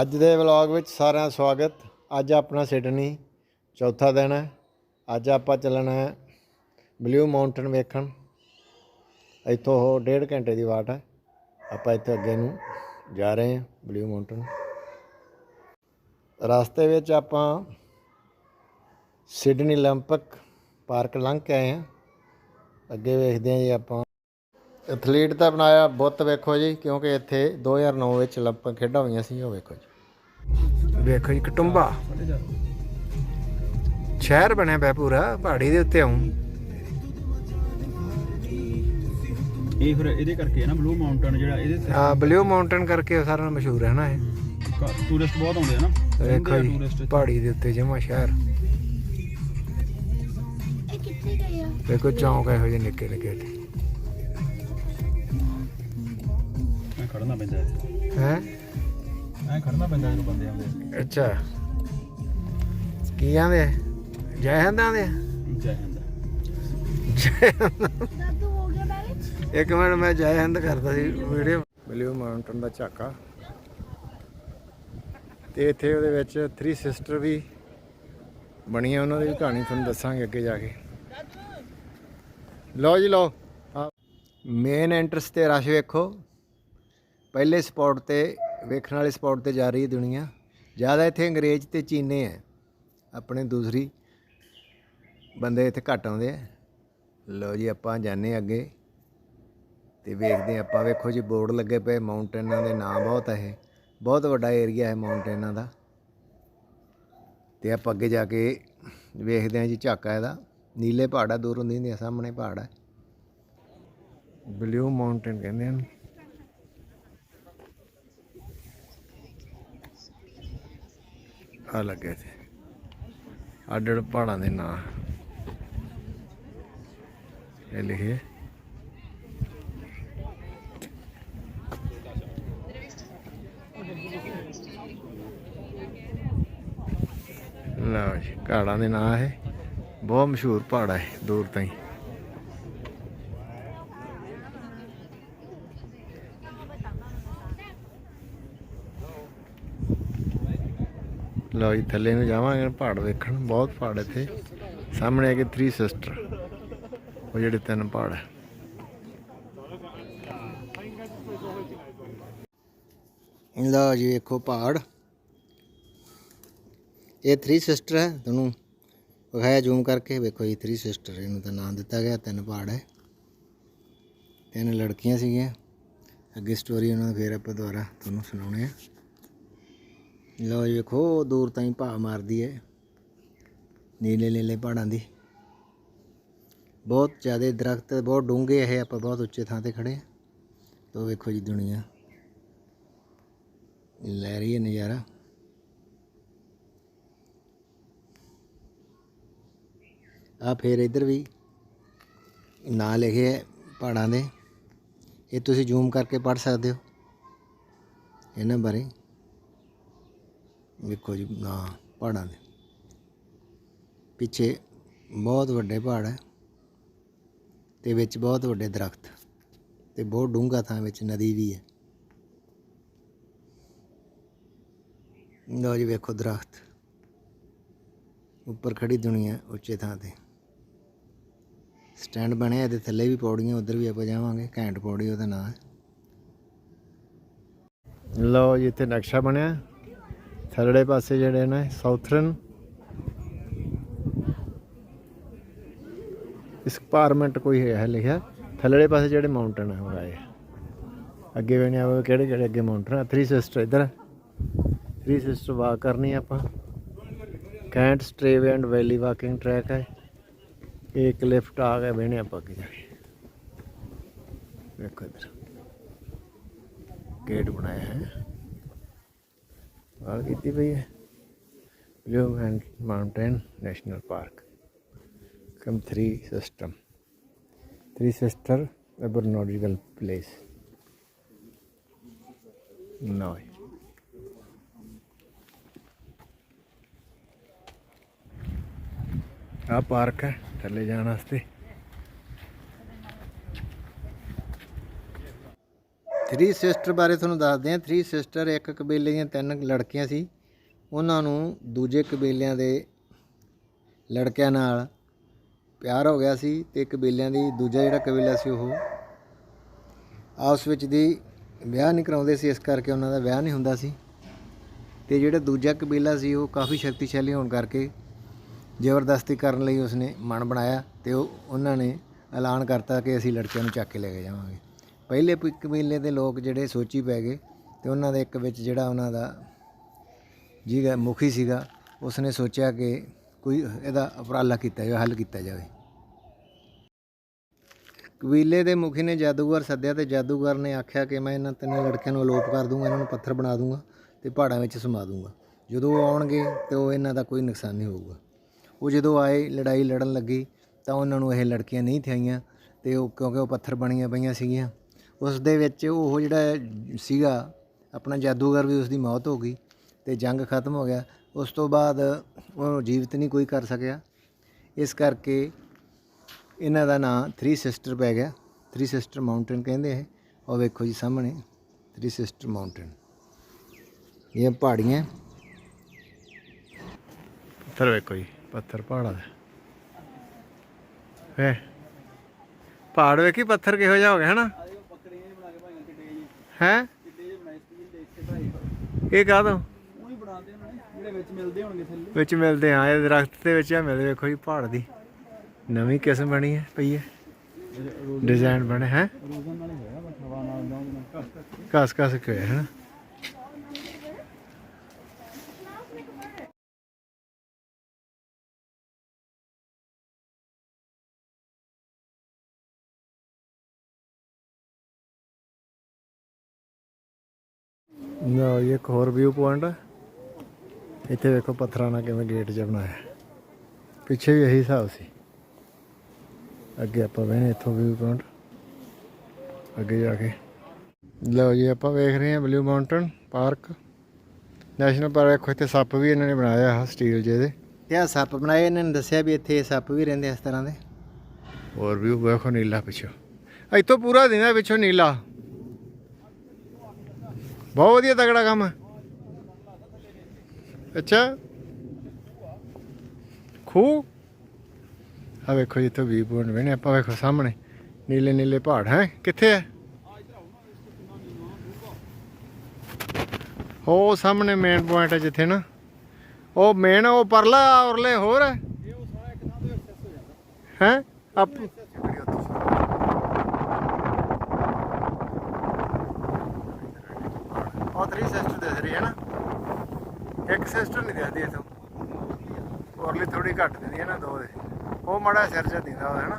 ਅੱਜ ਦੇ ਵਲੌਗ ਵਿੱਚ ਸਾਰਿਆਂ ਦਾ ਸਵਾਗਤ। ਅੱਜ ਆਪਣਾ ਸਿਡਨੀ ਚੌਥਾ ਦਿਨ ਹੈ। ਅੱਜ ਆਪਾਂ ਚੱਲਣਾ ਹੈ ਬਲੂ ਮਾਊਂਟਨ ਵੇਖਣ। ਇੱਥੋਂ ਉਹ ਡੇਢ ਘੰਟੇ ਦੀ ਵਾਟ ਹੈ। ਆਪਾਂ ਇੱਥੇ ਅੱਗੇ ਨੂੰ ਜਾ ਰਹੇ ਹਾਂ ਬਲੂ ਮਾਊਂਟਨ ਰਸਤੇ ਵਿੱਚ ਆਪਾਂ ਸਿਡਨੀ ਲੰਪਕ ਪਾਰਕ ਲੰਘ ਕੇ ਆਏ ਹਾਂ। ਅੱਗੇ ਵੇਖਦੇ ਹਾਂ ਜੀ ਆਪਾਂ। ਐਥਲੀਟ ਦਾ ਬਣਾਇਆ ਬੁੱਤ ਵੇਖੋ ਜੀ ਕਿਉਂਕਿ ਇੱਥੇ 2009 ਵਿੱਚ ਲੰਪਾਂ ਖੇਡਾਂ ਹੋਈਆਂ ਸੀ ਉਹ ਵੇਖੋ ਜੀ। ਵੇਖੋ ਜੀ ਕਟੁੰਬਾ। ਸ਼ਹਿਰ ਬਣਿਆ ਪਿਆ ਪੂਰਾ ਪਹਾੜੀ ਦੇ ਉੱਤੇ ਆਉਂ। ਇਹ ਫਿਰ ਇਹਦੇ ਕਰਕੇ ਹੈ ਨਾ ਬਲੂ ਮਾਊਂਟਨ ਜਿਹੜਾ ਇਹਦੇ ਤੇ ਹਾਂ ਬਲੂ ਮਾਊਂਟਨ ਕਰਕੇ ਸਾਰਾ ਨਾਲ ਮਸ਼ਹੂਰ ਹੈ ਨਾ ਇਹ। ਟੂਰਿਸਟ ਬਹੁਤ ਆਉਂਦੇ ਆ ਨਾ। ਵੇਖੋ ਜੀ ਪਹਾੜੀ ਦੇ ਉੱਤੇ ਜਮਾ ਸ਼ਹਿਰ। ਇਹ ਕਿੱਥੇ ਗਏ ਵੇਖੋ ਚੌਂਕ ਇਹੋ ਜਿਹੇ ਨਿੱਕੇ ਨਿੱਕੇ ਤੇ ਐ ਖੜਨਾ ਪੈਂਦਾ ਇੱਥੇ ਹੈ? ਐ ਖੜਨਾ ਪੈਂਦਾ ਜਦੋਂ ਬੰਦੇ ਆਉਂਦੇ ਅੱਛਾ। ਕੀ ਆਂਦੇ ਜੈ ਹਿੰਦ ਆਂਦੇ ਜੈ ਹਿੰਦ। ਦਾਦੂ ਹੋ ਗਿਆ ਬੈਲੈਂਸ ਇੱਕ ਮਿੰਟ ਮੈਂ ਜੈ ਹਿੰਦ ਕਰਦਾ ਸੀ ਵੀਡੀਓ। ਬਲੂ ਮਾਊਂਟਨ ਦਾ ਝਾਕਾ। ਤੇ ਇੱਥੇ ਉਹਦੇ ਵਿੱਚ 3 ਸਿਸਟਰ ਵੀ ਬਣੀਆਂ ਉਹਨਾਂ ਦੀ ਵੀ ਕਹਾਣੀ ਤੁਹਾਨੂੰ ਦੱਸਾਂਗੇ ਅੱਗੇ ਜਾ ਕੇ। ਲਓ ਜੀ ਲਓ। ਮੇਨ ਐਂਟਰਸ ਤੇ ਰਸ਼ ਵੇਖੋ। ਪਹਿਲੇ ਸਪੌਟ ਤੇ, ਵੇਖਣ ਵਾਲੇ ਸਪੌਟ ਤੇ ਜਾ ਰਹੀ ਹੈ ਦੁਨੀਆ। ਜ਼ਿਆਦਾ ਇੱਥੇ ਅੰਗਰੇਜ਼ ਤੇ ਚੀਨੇ ਹੈ। ਆਪਣੇ ਦੂਸਰੀ ਬੰਦੇ ਇੱਥੇ ਘੱਟ ਆਉਂਦੇ ਆ ਲਓ ਜੀ, ਆਪਾਂ ਜਾਣੇ ਹਾਂ ਅੱਗੇ ਤੇ ਵੇਖਦੇ ਹਾਂ, ਆਪਾਂ ਵੇਖੋ ਜੀ, ਬੋਰਡ ਲੱਗੇ ਪਏ ਮਾਊਂਟੇਨਾਂ ਦੇ ਨਾਂ ਬਹੁਤ ਹੈ ਇਹ। ਬਹੁਤ ਵੱਡਾ ਏਰੀਆ ਹੈ ਮਾਊਂਟੇਨਾਂ ਦਾ। ਤੇ ਆਪਾਂ ਅੱਗੇ ਜਾ ਕੇ ਵੇਖਦੇ ਹਾਂ ਜੀ, ਝਾਕਾ ਇਹਦਾ। ਨੀਲੇ ਪਹਾੜ ਆ ਦੂਰੋਂ ਦਿਖਦੇ ਆ, ਸਾਹਮਣੇ ਪਹਾੜ ਹੈ। ਬਲੂ ਮਾਊਂਟੇਨ ਕਹਿੰਦੇ ਹਨ। ਆ ਲੱਗੇ ਤੇ ਅੱਡ ਅੱਡ ਪਹਾੜਾਂ ਦੇ ਨਾਂ। ਇਹ ਲਿਖੇ। ਲਓ ਜੀ ਪਹਾੜਾਂ ਦੇ ਨਾਂ ਹੈ ਬਹੁਤ ਮਸ਼ਹੂਰ ਪਹਾੜ ਹੈ ਦੂਰ ਤਾਈਂ। ਲਓ ਜੀ, ਥੱਲੇ ਨੂੰ ਜਾਵਾਂਗੇ, ਪਹਾੜ ਵੇਖਣ ਬਹੁਤ ਪਹਾੜ ਇੱਥੇ। ਸਾਹਮਣੇ ਹੈਗੇ 3 ਸਿਸਟਰ ਉਹ ਜਿਹੜੇ ਤਿੰਨ ਪਹਾੜ ਹੈ। ਲਓ ਜੀ, ਵੇਖੋ ਪਹਾੜ। ਇਹ 3 ਸਿਸਟਰ ਹੈ, ਤੁਹਾਨੂੰ ਵਿਖਾਇਆ ਜ਼ੂਮ ਕਰਕੇ। ਵੇਖੋ ਜੀ 3 ਸਿਸਟਰ ਇਹਨੂੰ ਤਾਂ ਨਾਮ ਦਿੱਤਾ ਗਿਆ, ਤਿੰਨ ਪਹਾੜ ਹੈ। ਤਿੰਨ ਲੜਕੀਆਂ ਸੀਗੀਆਂ। ਅੱਗੇ ਸਟੋਰੀ ਉਹਨਾਂ ਦੀ, ਫੇਰ ਆਪਾਂ ਦੁਬਾਰਾ ਤੁਹਾਨੂੰ ਸੁਣਾਉਣੇ ਆ। ਲਓ ਵੇਖੋ, ਦੂਰ ਤਾਈਂ ਭਾ ਮਾਰਦੀ ਹੈ। ਨੀਲੇ ਨੀਲੇ ਪਹਾੜਾਂ ਦੀ। ਬਹੁਤ ਜ਼ਿਆਦਾ ਦਰਖਤ, ਬਹੁਤ ਡੂੰਘੇ ਹੈ ਆਪਾਂ ਬਹੁਤ ਉੱਚੇ ਥਾਂ ਤੇ ਖੜੇ ਹਾਂ। ਤੋ ਵੇਖੋ ਜੀ ਦੁਨੀਆ। ਲੈ ਰਹੀ ਹੈ ਨਜ਼ਾਰਾ। ਆ ਫੇਰ ਇੱਧਰ ਵੀ ਨਾਂ ਲਿਖੇ ਹੈ ਪਹਾੜਾਂ ਦੇ। ਇਹ ਤੁਸੀਂ ਜ਼ੂਮ ਕਰਕੇ ਪੜ੍ਹ ਸਕਦੇ ਹੋ। ਇਹਨਾਂ ਬਾਰੇ। ਵੇਖੋ ਜੀ, ਨਾਂ, ਪਹਾੜਾਂ ਦੇ। ਪਿੱਛੇ ਬਹੁਤ ਵੱਡੇ ਪਹਾੜ ਹੈ ਤੇ ਵਿੱਚ ਬਹੁਤ ਵੱਡੇ ਦਰਖਤ ਤੇ ਬਹੁਤ ਡੂੰਘਾ ਥਾਂ ਵਿੱਚ ਨਦੀ ਵੀ ਹੈ। ਲਓ ਜੀ, ਵੇਖੋ ਦਰਖਤ। ਉੱਪਰ ਖੜੀ ਦੁਨੀਆ ਉੱਚੇ ਥਾਂ ਤੇ। ਸਟੈਂਡ ਬਣਿਆ ਇਹਦੇ ਥੱਲੇ ਵੀ ਪੌੜੀਆਂ, ਉਧਰ ਵੀ ਆਪਾਂ ਜਾਵਾਂਗੇ। ਘੈਂਟ ਪੌੜੀ ਉਹਦਾ ਨਾਂ ਹੈ ਲਓ ਜੀ, ਇੱਥੇ ਨਕਸ਼ਾ ਬਣਿਆ। ਥੱਲੜੇ ਪਾਸੇ ਜਿਹੜੇ ਨੇ ਸਾਊਥਰਨ ਐਕਸਪਾਰਮੈਂਟ ਕੋਈ ਹੈ ਲਿਖਿਆ ਥੱਲੜੇ ਪਾਸੇ ਜਿਹੜੇ ਮਾਊਂਟਨ ਹੈ, ਉਹ ਆਏ ਅੱਗੇ ਵੇਣੇ ਆਵੇ ਕਿਹੜੇ ਕਿਹੜੇ ਅੱਗੇ ਮਾਊਂਟਨ ਆ ਥਰੀ ਸਿਸਟਰ ਇੱਧਰ 3 ਸਿਸਟਰ ਵਾਕ ਕਰਨੀ ਆਪਾਂ। ਕੈਂਟ ਸਟ੍ਰੇਵੇ ਐਂਡ ਵੈਲੀ ਵਾਕਿੰਗ ਟਰੈਕ ਹੈ। ਇੱਕ ਲਿਫਟ ਆ ਗਿਆ ਵੇਣੇ ਆਪਾਂ ਅੱਗੇ ਜਾ ਕੇ। ਦੇਖੋ ਇੱਧਰ। ਗੇਟ ਬਣਾਇਆ ਹੈ। ਵਾਲ ਕੀਤੀ ਪਈ ਹੈ Blue and Mountain National Park come three system three sister aboriginal place no ਆ ਪਾਰਕ ਹੈ ਥੱਲੇ ਜਾਣ ਵਾਸਤੇ ਥਰੀ ਸਿਸਟਰ ਬਾਰੇ ਤੁਹਾਨੂੰ ਦੱਸਦੇ ਹਾਂ। ਥਰੀ ਸਿਸਟਰ ਇੱਕ ਕਬੀਲੇ ਦੀਆਂ ਤਿੰਨ ਲੜਕੀਆਂ ਸੀ। ਉਹਨਾਂ ਨੂੰ ਦੂਜੇ ਕਬੀਲਿਆਂ ਦੇ ਲੜਕਿਆਂ ਨਾਲ ਪਿਆਰ ਹੋ ਗਿਆ ਸੀ ਤੇ ਕਬੀਲਿਆਂ ਦੀ ਦੂਜਾ ਜਿਹੜਾ ਕਬੀਲਾ ਸੀ ਉਹ ਆਪਸ ਵਿੱਚ ਦੀ ਵਿਆਹ ਨਹੀਂ ਕਰਾਉਂਦੇ ਸੀ, ਇਸ ਕਰਕੇ ਉਹਨਾਂ ਦਾ ਵਿਆਹ ਨਹੀਂ ਹੁੰਦਾ ਸੀ। ਤੇ ਜਿਹੜਾ ਦੂਜਾ ਕਬੀਲਾ ਸੀ, ਉਹ ਕਾਫੀ ਸ਼ਕਤੀਸ਼ਾਲੀ ਹੋਣ ਕਰਕੇ ਜ਼ਬਰਦਸਤੀ ਕਰਨ ਲਈ ਉਸਨੇ ਮਨ ਬਣਾਇਆ ਤੇ ਉਹ ਉਹਨਾਂ ਨੇ ਐਲਾਨ ਕਰਤਾ ਕਿ ਅਸੀਂ ਲੜਕਿਆਂ ਨੂੰ ਚੱਕ ਕੇ ਲੈ ਕੇ ਜਾਵਾਂਗੇ। ਪਹਿਲੇ ਪ- ਕਬੀਲੇ ਦੇ ਲੋਕ ਜਿਹੜੇ ਸੋਚੀ ਪੈ ਗਏ ਤੇ ਉਹਨਾਂ ਦੇ ਇੱਕ ਵਿੱਚ ਜਿਹੜਾ ਉਹਨਾਂ ਦਾ ਜਿਹਦਾ ਮੁਖੀ ਸੀਗਾ, ਉਸਨੇ ਸੋਚਿਆ ਕਿ ਕੋਈ ਇਹਦਾ ਉਪਰਾਲਾ ਕੀਤਾ ਜਾਵੇ, ਹੱਲ ਕੀਤਾ ਜਾਵੇ। ਕਬੀਲੇ ਦੇ ਮੁਖੀ ਨੇ ਜਾਦੂਗਰ ਸੱਦਿਆ ਤੇ ਜਾਦੂਗਰ ਨੇ ਆਖਿਆ ਕਿ ਮੈਂ ਇਹਨਾਂ ਤਿੰਨਾਂ ਲੜਕਿਆਂ ਨੂੰ ਅਲੋਪ ਕਰ ਦੂੰਗਾ, ਇਹਨਾਂ ਨੂੰ ਪੱਥਰ ਬਣਾ ਦੂੰਗਾ ਤੇ ਪਹਾੜਾਂ ਵਿੱਚ ਸਮਾ ਦੂੰਗਾ। ਜਦੋਂ ਉਹ ਆਉਣਗੇ ਤੇ ਉਹ ਇਹਨਾਂ ਦਾ ਕੋਈ ਨੁਕਸਾਨ ਨਹੀਂ ਹੋਊਗਾ। ਉਹ ਜਦੋਂ ਆਏ, ਲੜਾਈ ਲੜਨ ਲੱਗੀ ਤਾਂ ਉਹਨਾਂ ਨੂੰ ਇਹ ਲੜਕੀਆਂ ਨਹੀਂ ਥੀਆਂ ਤੇ ਉਹ ਕਿਉਂਕਿ ਉਹ ਪੱਥਰ ਬਣੀਆਂ ਪਈਆਂ ਸੀਗੀਆਂ ਉਸ ਦੇ ਵਿੱਚ ਉਹ ਜਿਹੜਾ ਸੀਗਾ, ਆਪਣਾ ਜਾਦੂਗਰ ਵੀ ਉਸ ਦੀ ਮੌਤ ਹੋ ਗਈ ਤੇ ਜੰਗ ਖਤਮ ਹੋ ਗਿਆ। ਉਸ ਤੋਂ ਬਾਅਦ ਉਹ ਜੀਵਤ ਨਹੀਂ ਕੋਈ ਕਰ ਸਕਿਆ। ਇਸ ਕਰਕੇ ਇਹਨਾਂ ਦਾ ਨਾਂ ਥ੍ਰੀ ਸਿਸਟਰ ਪੈ ਗਿਆ। ਥਰੀ ਸਿਸਟਰ ਮਾਊਂਟੇਨ ਕਹਿੰਦੇ ਇਹ। ਉਹ ਵੇਖੋ ਜੀ ਸਾਹਮਣੇ। ਥਰੀ ਸਿਸਟਰ ਮਾਊਂਟੇਨ ਇਹ ਪਹਾੜੀਆਂ। ਪੱਥਰ ਵੇਖੋ ਜੀ, ਪੱਥਰ ਪਹਾੜਾਂ ਦਾ। ਹੈ? ਪਹਾੜ ਵੇਖੀ, ਪੱਥਰ ਕਿਹੋ ਜਿਹਾ ਹੋ ਗਿਆ, ਹਨਾ ਬੱਕਰੀਆਂ ਜਿਹੇ ਬਣਾ ਕੇ ਭਾਈਆਂ ਕਿੱਡੇ ਜੀ ਹੈ? ਇਹ ਕਾਹਦੋਂ ਉਹੀ ਬਣਾਉਂਦੇ ਉਹਨਾਂ ਨੇ ਜਿਹੜੇ ਵਿੱਚ ਮਿਲਦੇ ਹੋਣਗੇ ਥੱਲੇ ਵਿੱਚ ਮਿਲਦੇ ਆ ਇਹ ਦਰਖਤ ਦੇ ਵਿੱਚ ਆ ਮਿਲਦੇ ਵੇਖੋ ਜੀ ਪਹਾੜ ਦੀ। ਨਵੀਂ ਕਿਸਮ ਬਣੀ ਹੈ ਪਈ ਹੈ। ਡਿਜ਼ਾਈਨ ਬਣੇ ਹੈ? ਰੋਜ਼ਨ ਨਾਲ ਹੀ ਹੋਇਆ ਬਸ ਹਵਾ ਨਾਲ ਦਾ ਉਹਨਾਂ ਕਸ ਕਸ ਕੇ ਹੈ ਨਾ? ਇਹ ਇੱਕ ਹੋਰ ਵਿਊ ਪੁਆਇੰਟ ਹੈ ਇੱਥੇ ਵੇਖੋ ਪੱਥਰਾਂ ਨਾਲ ਕਿਵੇਂ ਗੇਟ ਜਿਹਾ ਬਣਾਇਆ। ਪਿੱਛੇ ਵੀ ਇਹੀ ਹਿਸਾਬ ਸੀ। ਅੱਗੇ ਆਪਾਂ ਵੇਨੇ ਇੱਥੋਂ ਵਿਊ ਪੁਆਇੰਟ ਅੱਗੇ ਜਾ ਕੇ। ਲਓ ਜੀ ਆਪਾਂ ਵੇਖ ਰਹੇ ਹਾਂ Blue Mountain park National Park ਵੇਖੋ ਇੱਥੇ ਸੱਪ ਵੀ ਇਹਨਾਂ ਨੇ ਬਣਾਇਆ ਆ ਸਟੀਲ ਜਿਹੇ ਦੇ। ਇਹ ਸੱਪ ਬਣਾਏ? ਇਹਨਾਂ ਨੇ ਦੱਸਿਆ ਵੀ ਇੱਥੇ ਸੱਪ ਵੀ ਰਹਿੰਦੇ ਇਸ ਤਰ੍ਹਾਂ ਦੇ। ਹੋਰ ਵੀ ਵੇਖੋ ਨੀਲਾ ਪਿੱਛੋਂ। ਇੱਥੋਂ ਪੂਰਾ ਦਿਨ ਹੈ ਪਿੱਛੋਂ ਨੀਲਾ। ਬਹੁਤ ਵਧੀਆ ਤਗੜਾ ਕੰਮ ਹੈ। ਅੱਛਾ। ਖੂ ਆ ਵੇਖੋ ਇੱਥੋਂ ਵੀ ਪੁਆਇੰਟ ਵੇਨੇ ਆਪਾਂ ਵੇਖੋ ਸਾਹਮਣੇ। ਨੀਲੇ ਨੀਲੇ ਪਹਾੜ ਹੈ ਕਿੱਥੇ ਹੈ? ਉਹ ਸਾਹਮਣੇ ਮੇਨ ਪੁਆਇੰਟ ਹੈ ਜਿੱਥੇ ਨਾ। ਉਹ ਮੇਨ ਉਹ ਪਰਲਾ ਔਰਲੇ ਹੋਰ ਹੈ। ਹੈ ਆਪ ਉਹ ਤਰੀ ਸਿਸਟਰ ਦਿਖ ਰਹੀ ਹੈ ਨਾ ਇੱਕ ਸਿਸਟਰ ਨਹੀਂ ਦਿਖਦੀ ਇਥੋਂ। ਔਰਲੀ ਥੋੜੀ ਘੱਟ ਦਿੰਦੀ ਹੈ ਨਾ ਦੋ ਦੇ। ਉਹ ਮੜਾ ਸਿਰ ਜਿਹਾ ਦਿੰਦਾ ਹੈ ਨਾ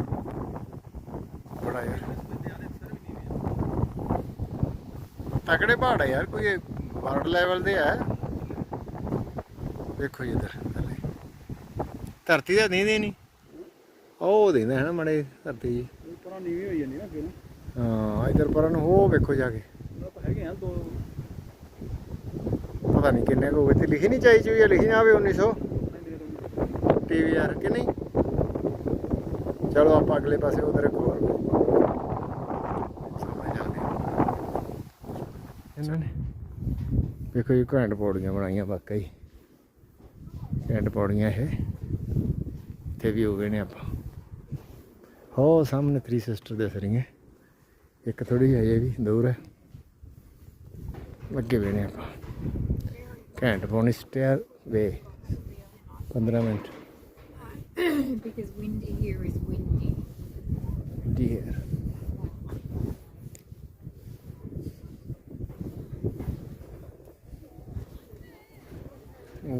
ਬੜਾ ਯਾਰ। ਤਕੜੇ ਪਹਾੜ ਆ ਯਾਰ ਕੋਈ ਵਰਲਡ ਲੈਵਲ ਦੇ ਵੇਖੋ ਜੀ ਇੱਧਰ ਥੱਲੇ। ਧਰਤੀ ਦਾ ਨਹੀਂ ਨਹੀਂ ਉਹ ਹੈ ਨਾ ਮੜੇ ਧਰਤੀ ਜੀ। ਉੱਪਰੋਂ ਨੀਵੀਂ ਹੋਈ ਜਾਂਦੀ ਨਾ ਨੂੰ ਹਾਂ ਇਧਰ ਪਰਾਂ ਨੂੰ ਉਹ ਵੇਖੋ ਜਾ ਕੇ ਉਹਨਾਂ ਤਾਂ ਹੈਗੇ ਆ ਦੋ ਪਤਾ ਨਹੀਂ ਕਿੰਨੇ ਕੁ ਹੋਵੇ ਤੇ ਲਿਖੀ ਨਹੀਂ ਚਾਹੀ ਚੂਈ ਲਿਖੀ ਨਾ ਆਵੇ 1900 ਟੀਵੀ ਯਾਰ ਕਿ ਨਹੀਂ? ਚਲੋ ਆਪਾਂ ਅਗਲੇ ਪਾਸੇ ਉਧਰ ਇੱਕ ਹੋਰ। ਇਹਨਾਂ ਨੇ। ਵੇਖੋ ਜੀ ਘੈਂਟ ਪੌੜੀਆਂ ਬਣਾਈਆਂ ਵਾਕਈ। ਘੈਂਟ ਪੌੜੀਆਂ ਇਹ। ਤੇ ਵੀ ਹੋ ਗਏ ਨੇ ਆਪਾਂ। ਹੋ ਸਾਹਮਣੇ ਥਰੀ ਸਿਸਟਰ ਦਿਸ ਰਹੀਆਂ ਇੱਕ ਥੋੜੀ ਹੈ ਇਹ ਵੀ ਦੂਰ ਹੈ। ਅੱਗੇ ਵੇਨੇ ਆਪਾਂ। ਘੈਂਟ ਪੌਣੀ stairway 15 minute because windy here is windy. Dear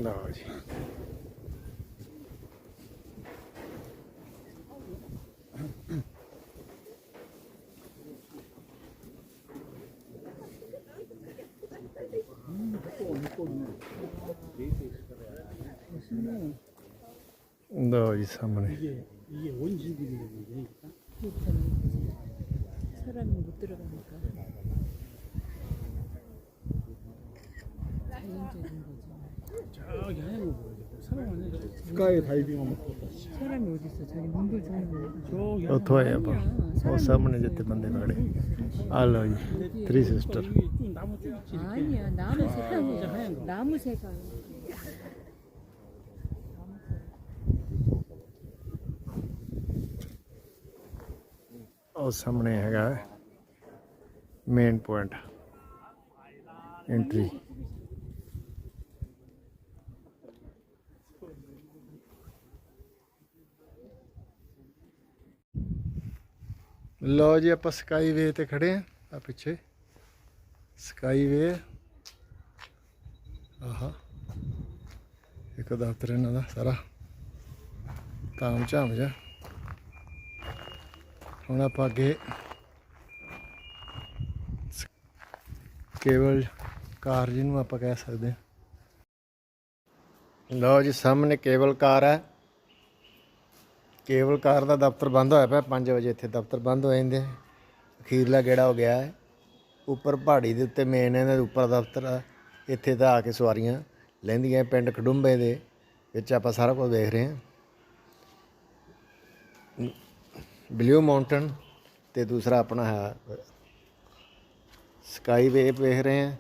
ਲਓ ਜੀ 너 어디 사모네? 이게 이게 원시들이라는 게 사람이 못 들어가니까 자연적인 거죠. 저기 하얀 거. 보여요 ਕਾਏ ਥਾਈ ਦੀ ਮਮ 사람이 어디 있어? 저기 문들 저기. ਉੱਥੋਂ ਆਏ ਆਪਾਂ ਉਹ ਸਾਹਮਣੇ ਜਿੱਥੇ ਬੰਦੇ ਖੜੇ ਆ ਲਓ ਜੀ ਥਰੀ ਸਿਸਟਰ 아니야 나무 색깔. 나무 색깔. ਉਹ ਸਾਹਮਣੇ ਹੈਗਾ ਮੇਨ ਪੁਆਇੰਟ ਐਂਟਰੀ ਲਓ ਜੀ ਆਪਾਂ ਸਕਾਈਵੇ ਤੇ ਖੜੇ ਆ ਆ ਪਿੱਛੇ। ਸਕਾਈਵੇ ਆਹਾ। ਇੱਕ ਦਫ਼ਤਰ ਇਹਨਾਂ ਦਾ ਸਾਰਾ। ਤਾਮ ਝਾਮ ਜਾ ਹੁਣ ਆਪਾਂ ਅੱਗੇ ਕੇਵਲ ਕਾਰ ਜਿਹਨੂੰ ਆਪਾਂ ਕਹਿ ਸਕਦੇ ਹਾਂ ਲਓ ਜੀ, ਸਾਹਮਣੇ ਕੇਵਲ ਕਾਰ ਹੈ। ਕੇਬਲ ਕਾਰ ਦਾ ਦਫ਼ਤਰ ਬੰਦ ਹੋਇਆ ਪਿਆ 5 ਵਜੇ ਇੱਥੇ ਦਫ਼ਤਰ ਬੰਦ ਹੋ ਜਾਂਦੇ ਅਖੀਰਲਾ ਗੇੜਾ ਹੋ ਗਿਆ ਹੈ। ਉੱਪਰ ਪਹਾੜੀ ਦੇ ਉੱਤੇ ਮੇਨ ਇਹਨਾਂ ਦੇ ਉੱਪਰ ਦਫ਼ਤਰ ਆ। ਇੱਥੇ ਤਾਂ ਆ ਕੇ ਸਵਾਰੀਆਂ ਲੈਂਦੀਆਂ ਪਿੰਡ ਖਡੁੰਬੇ ਦੇ, ਵਿੱਚ ਆਪਾਂ ਸਾਰਾ ਕੁਝ ਦੇਖ ਰਹੇ ਹਾਂ। ਬਲੂ ਮਾਊਂਟਨ ਤੇ ਦੂਸਰਾ ਆਪਣਾ ਹੈ, ਸਕਾਈ ਵੇ ਵੇਖ ਰਹੇ ਹਾਂ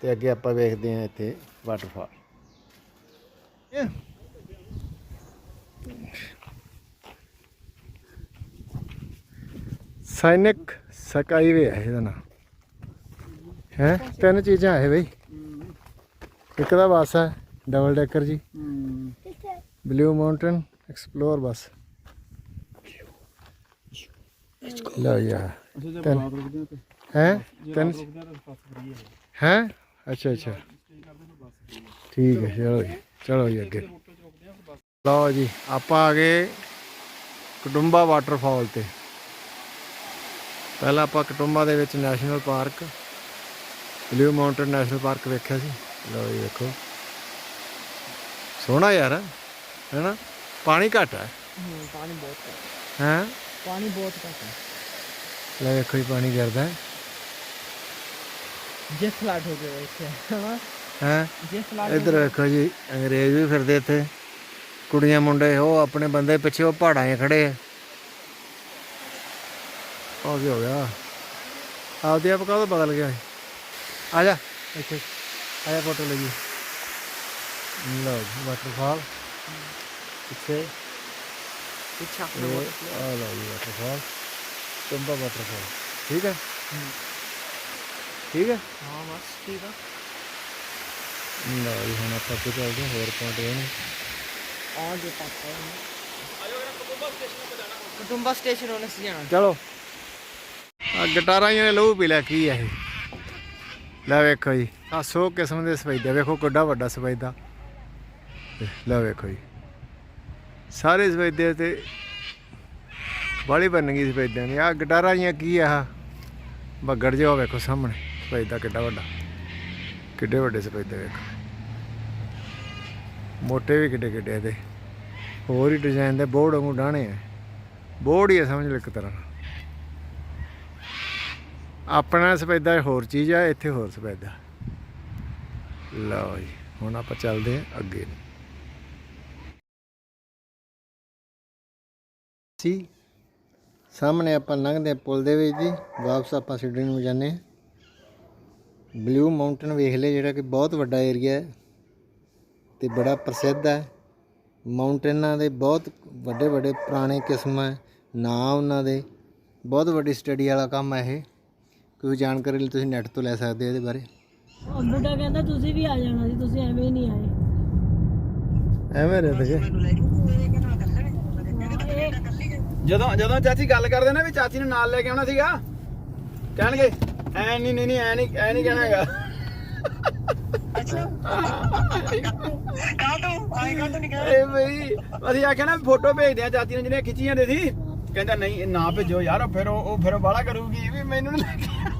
ਤੇ ਅੱਗੇ ਆਪਾਂ ਵੇਖਦੇ ਹਾਂ ਇੱਥੇ ਵਾਟਰਫਾਲ ਸੈਨਿਕ ਸਕਾਈ ਵੇ ਹੈ ਇਹਦਾ ਨਾਮ ਹੈ? ਤਿੰਨ ਚੀਜ਼ਾਂ ਹੈ ਬਈ। ਇੱਕ ਦਾ ਬੱਸ ਹੈ ਡਬਲ ਡੈਕਰ ਜੀ। Blue Mountain explore bus. ਲਓ ਯਾਰ ਹੈ? ਤਿੰਨ ਹੈ? ਅੱਛਾ ਅੱਛਾ। ਠੀਕ ਹੈ ਚਲੋ ਜੀ ਚਲੋ ਜੀ ਅੱਗੇ। ਲਓ ਜੀ ਆਪਾਂ ਆ ਗਏ ਕਟੁੰਬਾ ਵਾਟਰਫਾਲ ਤੇ। ਪਹਿਲਾਂ ਆਪਾਂ ਕਟੁੰਬਾ ਦੇ ਵਿੱਚ National Park Blue Mountain National Park ਵੇਖਿਆ ਸੀ। ਲਓ ਜੀ ਵੇਖੋ। ਸੋਹਣਾ ਯਾਰ ਹੈ ਨਾ ਪਾਣੀ ਘੱਟ ਹੈ। ਪਾਣੀ ਬਹੁਤ ਘੱਟ ਹੈ। ਪਾਣੀ ਬਹੁਤ ਘੱਟ ਹੈ। ਲੈ ਵੇਖੋ ਜੀ ਪਾਣੀ ਗਿਰਦਾ ਹੈ। ਜੇ ਫਲੱਡ ਹੋ ਗਿਆ ਇੱਥੇ ਹਾਂ? ਜੇ ਫਲੱਡ ਇੱਧਰ ਵੇਖੋ ਜੀ ਅੰਗਰੇਜ਼ ਵੀ ਫਿਰਦੇ ਇੱਥੇ। ਕੁੜੀਆਂ ਮੁੰਡੇ ਉਹ ਆਪਣੇ ਬੰਦੇ ਪਿੱਛੇ ਉਹ ਪਹਾੜਾਂ 'ਚ ਖੜੇ ਆ। ਆ ਕੀ ਹੋ ਗਿਆ। ਆਪਦੇ ਆਪ ਕਾਹਦਾ ਬਦਲ ਗਿਆ ਇਹ? ਆ ਜਾ ਇੱਥੇ। ਆ ਜਾ ਫੋਟੋ ਲਈ ਲਓ ਜੀ ਵਾਟਰਫਾਲ ਪਿੱਛੇ। ਪਿੱਛਾ ਆ ਲਓ ਜੀ ਵਾਟਰਫਾਲ ਚੰਬਾ ਵਾਟਰਫਾਲ ਠੀਕ ਹੈ? ਠੀਕ ਹੈ? ਹਾਂ ਬਸ ਠੀਕ ਆ। ਲਓ ਜੀ ਹੁਣ ਆਪਾਂ ਅੱਗੇ ਚੱਲਦੇ ਹਾਂ ਹੋਰ ਪੁਆਇੰਟ ਇਹ ਨੇ ਆ ਜੇ ਪਾਪਾ ਕਟੁੰਬਾ ਸਟੇਸ਼ਨ ਉਹਨੇ ਸੀ ਜਾਣਾ। ਚਲੋ। ਆ ਗਟਾਰਾਂ ਹੀ ਲਹੂ ਪੀ ਲਿਆ, ਕੀ ਹੈ ਇਹ? ਲੈ ਵੇਖੋ ਜੀ ਆ ਸੌ ਕਿਸਮ ਦੇ ਸਫੈਦੇ ਵੇਖੋ ਕਿੱਡਾ ਵੱਡਾ ਸਫੈਦਾ। ਲੈ ਵੇਖੋ ਜੀ। ਸਾਰੇ ਸਫੈਦੇ ਤੇ ਬਾਲੀ ਬਣ ਗਈ ਸਫੈਦਿਆਂ ਦੀ। ਆ ਗਟਾਰਾਂ ਜੀਆਂ ਕੀ ਆ ਬੱਗੜ ਜਿਹਾ ਵੇਖੋ ਸਾਹਮਣੇ, ਸਫੈਦਾ ਕਿੱਡਾ ਵੱਡਾ। ਕਿੱਡੇ ਵੱਡੇ ਸਫੈਦੇ ਵੇਖੋ। ਮੋਟੇ ਵੀ ਕਿੱਡੇ ਕਿੱਡੇ ਇਹਦੇ। ਹੋਰ ਹੀ ਡਿਜ਼ਾਈਨ ਦੇ ਬੋਰਡ ਵਾਂਗੂ ਡਾਣੇ ਆ। ਬੋਰਡ ਹੀ ਆ ਸਮਝ ਲਓ ਇੱਕ ਤਰ੍ਹਾਂ ਨਾਲ। ਆਪਣਾ ਸਫੈਦਾ ਹੋਰ ਚੀਜ਼ ਆ, ਇੱਥੇ ਹੋਰ ਸਫੈਦਾ। ਲਓ ਜੀ, ਹੁਣ ਆਪਾਂ ਚੱਲਦੇ ਹਾਂ ਅੱਗੇ। ਸੀ ਸਾਹਮਣੇ ਆਪਾਂ ਲੰਘਦੇ ਹਾਂ ਪੁਲ ਦੇ ਵਿੱਚ ਜੀ, ਵਾਪਸ ਆਪਾਂ ਸਿਡਨੀ ਨੂੰ ਜਾਂਦੇ ਹਾਂ। ਬਲੂ ਮਾਊਂਟਨ ਵੇਖ ਲਿਆ, ਜਿਹੜਾ ਕਿ ਬਹੁਤ ਵੱਡਾ ਏਰੀਆ ਹੈ ਤੇ ਬੜਾ ਪ੍ਰਸਿੱਧ ਹੈ। ਮਾਊਂਟੇਨਾਂ ਦੇ ਬਹੁਤ ਵੱਡੇ ਵੱਡੇ ਪੁਰਾਣੇ ਕਿਸਮ ਹੈ, ਨਾਂ ਉਹਨਾਂ ਦੇ। ਬਹੁਤ ਵੱਡੀ ਸਟੱਡੀ ਵਾਲਾ ਕੰਮ ਹੈ ਇਹ। ਕੋਈ ਜਾਣਕਾਰੀ ਲਈ ਤੁਸੀਂ ਨੈਟ ਤੋਂ ਲੈ ਸਕਦੇ ਹੋ ਇਹਦੇ ਬਾਰੇ? ਉਹ ਮੁੰਡਾ ਕਹਿੰਦਾ ਤੁਸੀਂ ਵੀ ਆ ਜਾਣਾ ਸੀ ਤੁਸੀਂ ਐਵੇਂ ਹੀ ਨਹੀਂ ਆਏ। ਐਵੇਂ ਰਹਿੰਦੇ ਜੇ। ਜਦੋਂ ਜਦੋਂ ਚਾਚੀ ਗੱਲ ਕਰਦੇ ਨਾ ਵੀ ਚਾਚੀ ਨੂੰ ਨਾਲ ਲੈ ਕੇ ਆਉਣਾ ਸੀਗਾ ਕਹਿਣਗੇ ਐ ਨਹੀਂ ਨਹੀਂ ਨਹੀਂ ਐ ਨਹੀਂ ਐ ਨਹੀਂ ਕਹਿਣਾ ਹੈਗਾ। ਏ ਬਈ ਅਸੀਂ ਆਖਿਆ ਨਾ ਫੋਟੋ ਭੇਜਦੇ ਆ ਚਾਚੀ ਨੇ ਜਿਹਨੇ ਖਿੱਚੀਆਂ ਦੇ ਸੀ। ਕਹਿੰਦਾ ਨਹੀਂ ਇਹ ਨਾ ਭੇਜੋ ਯਾਰ ਫਿਰ ਉਹ ਉਹ ਫਿਰ ਬਾਲਾ ਕਰੂਗੀ ਵੀ ਮੈਨੂੰ ਨਹੀਂ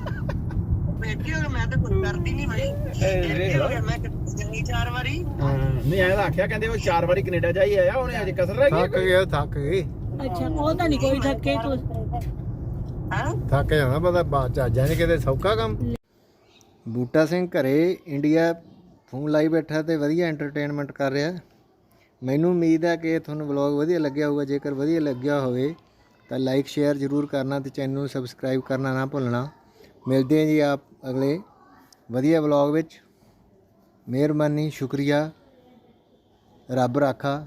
ਲੈ ਕੇ ਬੇਟੀ ਹੋਰ ਮੈਂ ਤਾਂ ਕੁਝ ਕਰਦੀ ਨਹੀਂ ਭਾਈ ਇਹ ਵੇਖ ਲਓ। ਮੈਂ ਜਿੰਨੀ ਚਾਰ ਵਾਰੀ। ਹਾਂ, ਨਹੀਂ ਐਂ ਤਾਂ ਆਖਿਆ ਕਹਿੰਦੇ ਉਹ ਚਾਰ ਵਾਰੀ ਕੈਨੇਡਾ ਜਾਈ ਆਇਆ ਉਹਨੇ ਅੱਜ ਕਸਰ ਰਹਿ ਥੱਕ ਗਈ ਉਹ ਥੱਕ ਗਏ ਅੱਛਾ ਉਹ ਤਾਂ ਨਹੀਂ ਕੋਈ ਥੱਕੇ ਤੂੰ। ਹਾਂ? ਥੱਕ ਜਾਣਾ ਪਤਾ ਬਾਅਦ ਚ ਆ ਜਾਣੇ ਕਿਤੇ ਸੌਖਾ ਕੰਮ। ਬੂਟਾ ਸਿੰਘ ਘਰੇ ਇੰਡੀਆ ਫੋਨ ਲਾਈ ਬੈਠਾ ਤੇ ਵਧੀਆ ਐਂਟਰਟੇਨਮੈਂਟ ਕਰ ਰਿਹਾ। ਮੈਨੂੰ ਉਮੀਦ ਹੈ ਕਿ ਤੁਹਾਨੂੰ ਵਲੌਗ ਵਧੀਆ ਲੱਗਿਆ ਹੋਊਗਾ। ਜੇਕਰ ਵਧੀਆ ਲੱਗਿਆ ਹੋਵੇ ਤਾਂ ਲਾਈਕ ਸ਼ੇਅਰ ਜ਼ਰੂਰ ਕਰਨਾ ਤੇ ਚੈਨਲ ਨੂੰ ਸਬਸਕ੍ਰਾਈਬ ਕਰਨਾ ਨਾ ਭੁੱਲਣਾ। ਮਿਲਦੇ ਹਾਂ ਜੀ ਆਪ ਅਗਲੇ ਵਧੀਆ ਵਲੌਗ ਵਿੱਚ ਮਿਹਰਬਾਨੀ ਸ਼ੁਕਰੀਆ। ਰੱਬ ਰਾਖਾ।